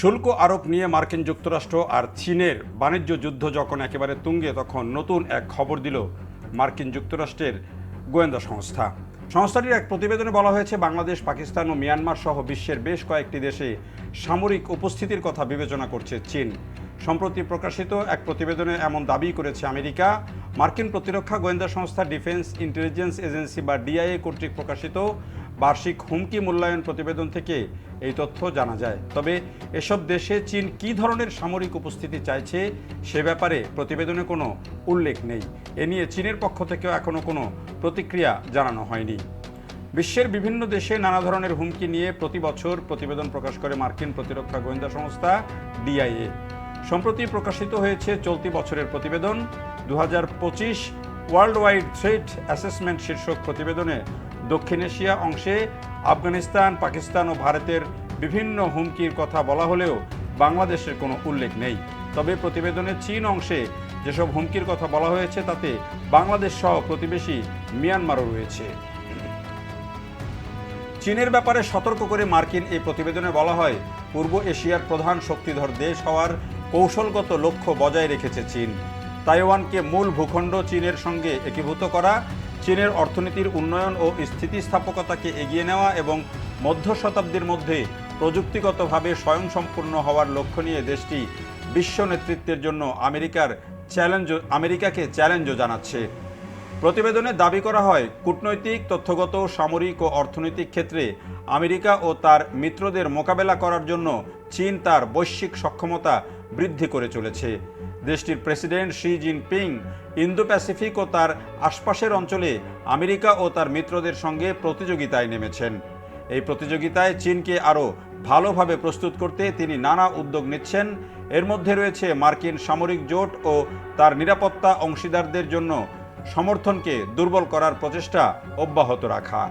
শুল্ক আরোপ নিয়ে মার্কিন যুক্তরাষ্ট্র আর চীনের বাণিজ্য যুদ্ধ যখন একেবারে তুঙ্গে, তখন নতুন এক খবর দিল মার্কিন যুক্তরাষ্ট্রের গোয়েন্দা সংস্থা। সংস্থাটির এক প্রতিবেদনে বলা হয়েছে, বাংলাদেশ, পাকিস্তান ও মিয়ানমার সহ বিশ্বের বেশ কয়েকটি দেশে সামরিক উপস্থিতির কথা বিবেচনা করছে চীন। সম্প্রতি প্রকাশিত এক প্রতিবেদনে এমন দাবি করেছে আমেরিকা। মার্কিন প্রতিরক্ষা গোয়েন্দা সংস্থা ডিফেন্স ইন্টেলিজেন্স এজেন্সি বা ডিআইএ কর্তৃক প্রকাশিত বার্ষিক হুমকি মূল্যায়ন প্রতিবেদন থেকে এই তথ্য জানা যায়। তবে এসব দেশে চীন কী ধরনের সামরিক উপস্থিতি চাইছে সে ব্যাপারে প্রতিবেদনে কোনো উল্লেখ নেই। এ নিয়ে চীনের পক্ষ থেকেও এখনও কোনো প্রতিক্রিয়া জানানো হয়নি। বিশ্বের বিভিন্ন দেশে নানা ধরনের হুমকি নিয়ে প্রতি বছর প্রতিবেদন প্রকাশ করে মার্কিন প্রতিরক্ষা গোয়েন্দা সংস্থা ডিআইএ। সম্প্রতি প্রকাশিত হয়েছে চলতি বছরের প্রতিবেদন। দু পঁচিশ ওয়ার্ল্ড ওয়াইড থ্রেট অ্যাসেসমেন্ট শীর্ষক প্রতিবেদনে দক্ষিণ এশিয়া অংশে আফগানিস্তান, পাকিস্তান ও ভারতের বিভিন্ন হুমকির কথা বলা হলেও বাংলাদেশের কোনো উল্লেখ নেই। তবে প্রতিবেদনে চীন অংশে যেসব হুমকির কথা বলা হয়েছে, তাতে বাংলাদেশ সহ প্রতিবেশী মিয়ানমারও রয়েছে। চীনের ব্যাপারে সতর্ক করে মার্কিন এই প্রতিবেদনে বলা হয়, পূর্ব এশিয়ার প্রধান শক্তিধর দেশ হওয়ার কৌশলগত লক্ষ্য বজায় রেখেছে চীন। তাইওয়ানকে মূল ভূখণ্ড চীনের সঙ্গে একীভূত করা চীনের অর্থনীতির উন্নয়ন ও স্থিতিস্থাপকতাকে এগিয়ে নেওয়া এবং মধ্য শতাব্দীর মধ্যে প্রযুক্তিগতভাবে স্বয়ংসম্পূর্ণ হওয়ার লক্ষ্য নিয়ে দেশটি বিশ্ব নেতৃত্বের জন্য আমেরিকার চ্যালেঞ্জ, আমেরিকাকে চ্যালেঞ্জও জানাচ্ছে। প্রতিবেদনে দাবি করা হয়, কূটনৈতিক, তথ্যগত, সামরিক ও অর্থনৈতিক ক্ষেত্রে আমেরিকা ও তার মিত্রদের মোকাবেলা করার জন্য চীন তার বৈশ্বিক সক্ষমতা বৃদ্ধি করে চলেছে। দেশটির president Xi Jinping Indo Pacific ও তার আশপাশের অঞ্চলে আমেরিকা ও তার মিত্রদের সঙ্গে প্রতিযোগিতায় নেমেছেন। এই প্রতিযোগিতায় চীনকে আরও ভালোভাবে প্রস্তুত করতে তিনি নানা উদ্যোগ নিচ্ছেন। এর মধ্যে রয়েছে মার্কিন সামরিক জোট ও তার নিরাপত্তা অংশীদারদের জন্য সমর্থনকে দুর্বল করার প্রচেষ্টা অব্যাহত রাখা।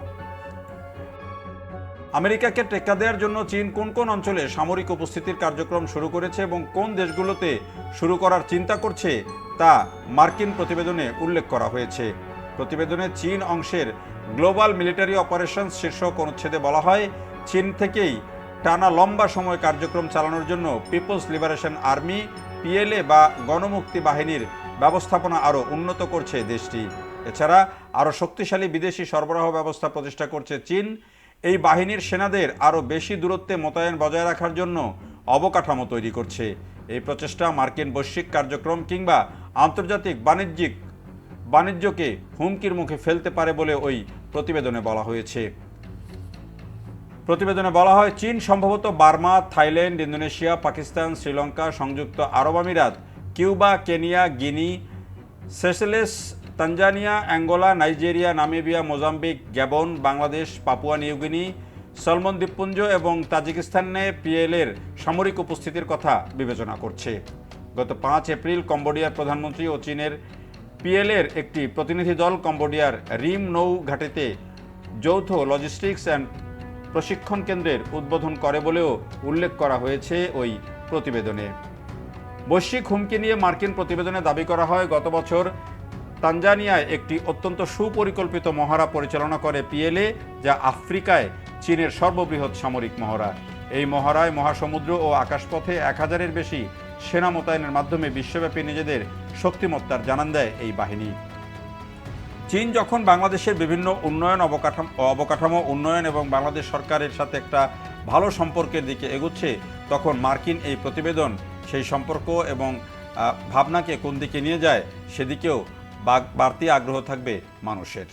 আমেরিকাকে টেক্কা দেওয়ার জন্য চীন কোন কোন অঞ্চলে সামরিক উপস্থিতির কার্যক্রম শুরু করেছে এবং কোন দেশগুলোতে শুরু করার চিন্তা করছে তা মার্কিন প্রতিবেদনে উল্লেখ করা হয়েছে। প্রতিবেদনে চীন অংশের গ্লোবাল মিলিটারি অপারেশনস শীর্ষক অনুচ্ছেদে বলা হয়, চীন থেকেই টানা লম্বা সময় কার্যক্রম চালানোর জন্য পিপলস লিবারেশন আর্মি, পিএলএ বা গণমুক্তি বাহিনীর ব্যবস্থাপনা আরও উন্নত করছে দেশটি। এছাড়া আরও শক্তিশালী বিদেশি সরবরাহ ব্যবস্থা প্রতিষ্ঠা করছে চীন। এই বাহিনীর সেনাদের আরও বেশি দূরত্বে মোতায়েন বজায় রাখার জন্য অবকাঠামো তৈরি করছে। এই প্রচেষ্টা মার্কিন বৈশ্বিক কার্যক্রম কিংবা আন্তর্জাতিক বাণিজ্যিক বাণিজ্যকে হুমকির মুখে ফেলতে পারে বলে ওই প্রতিবেদনে বলা হয়েছে। প্রতিবেদনে বলা হয়, চীন সম্ভবত Burma, Thailand, Indonesia, Pakistan, Sri Lanka, সংযুক্ত আরব আমিরাত, Cuba, Kenya, Guinea, Seychelles Tanzania, Angola, Nigeria, Namibia, Mozambique, Gabon, Bangladesh, Papua New Guinea Solomon দ্বীপপুঞ্জ এবং তাজিকিস্তানে পিএলের সামরিক উপস্থিতির কথা বিবেচনা করছে। গত পাঁচ এপ্রিল কম্বোডিয়ার প্রধানমন্ত্রী ও চীনের পিএলের একটি প্রতিনিধি দল কম্বোডিয়ার রিম নৌ ঘাটিতে যৌথ লজিস্টিক্স অ্যান্ড প্রশিক্ষণ কেন্দ্রের উদ্বোধন করে বলেও উল্লেখ করা হয়েছে ওই প্রতিবেদনে। বৈশ্বিক হুমকি নিয়ে মার্কিন প্রতিবেদনে দাবি করা হয়, গত বছর তানজানিয়ায় একটি অত্যন্ত সুপরিকল্পিত মহড়া পরিচালনা করে পিএলএ, যা আফ্রিকায় চীনের সর্ববৃহৎ সামরিক মহড়া। এই মহড়ায় মহাসমুদ্র ও আকাশপথে এক হাজারের বেশি সেনা মোতায়েনের মাধ্যমে বিশ্বব্যাপী নিজেদের শক্তিমত্তার জানান দেয় এই বাহিনী। চীন যখন বাংলাদেশের বিভিন্ন উন্নয়ন অবকাঠামো অবকাঠামো, উন্নয়ন এবং বাংলাদেশ সরকারের সাথে একটা ভালো সম্পর্কের দিকে এগুচ্ছে, তখন মার্কিন এই প্রতিবেদন সেই সম্পর্ক এবং ভাবনাকে কোন দিকে নিয়ে যায় সেদিকেও বাড়তি আগ্রহ থাকবে মানুষের।